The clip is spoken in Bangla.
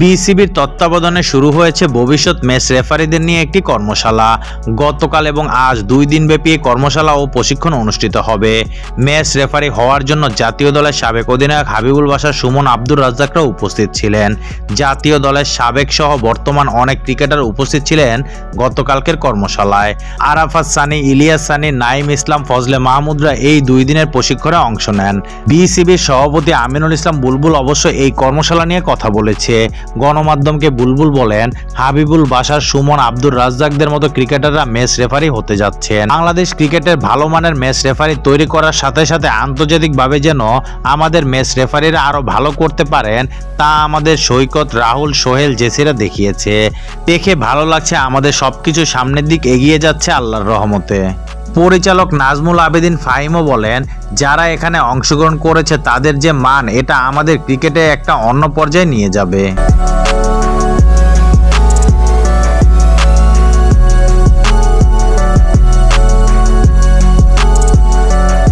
বিসিবির তত্ত্বাবধানে শুরু হয়েছে ভবিষ্যৎ ম্যাচ রেফারিদের নিয়ে একটি কর্মশালা। গতকাল এবং আজ দুই দিনব্যাপী এই কর্মশালা ও প্রশিক্ষণ অনুষ্ঠিত হবে। ম্যাচ রেফারি হওয়ার জন্য জাতীয় দলের সাবেক অধিনায়ক হাবিবুল বাসার সুমন আব্দুর রাজ্জাকরা উপস্থিত ছিলেন। জাতীয় দলের সাবেক সহ বর্তমান অনেক ক্রিকেটার উপস্থিত ছিলেন গতকালকের কর্মশালায়। আরাফাত সানি, ইলিয়াস সানি নাইম ইসলাম, ফজলে মাহমুদরা এই দুই দিনের প্রশিক্ষণে অংশ নেন। বিসিবির সভাপতি আমিনুল ইসলাম বুলবুল অবশ্য এই কর্মশালা নিয়ে কথা বলেছে। গণমাধ্যমকে বুলবুল বলেন, হাবিবুল বাসার সুমন আব্দুর রাজ্জাকদের মতো ক্রিকেটাররা ম্যাচ রেফারি হতে যাচ্ছেন। বাংলাদেশ ক্রিকেটের ভালো মানের ম্যাচ রেফারি তৈরি করার সাথে সাথে আন্তর্জাতিকভাবে যেন আমাদের ম্যাচ রেফারিরা আরও ভালো করতে পারেন, তা আমাদের সৈকত রাহুল সোহেল জেসিরা দেখিয়েছে। দেখে ভালো লাগছে, আমাদের সবকিছু সামনের দিক এগিয়ে যাচ্ছে আল্লাহর রহমতে। পরিচালক নাজমুল আবেদিন ফাহিমও বলেন, যারা এখানে অংশগ্রহণ করেছে তাদের যে মান, এটা আমাদের ক্রিকেটে একটা অন্য পর্যায়ে নিয়ে যাবে।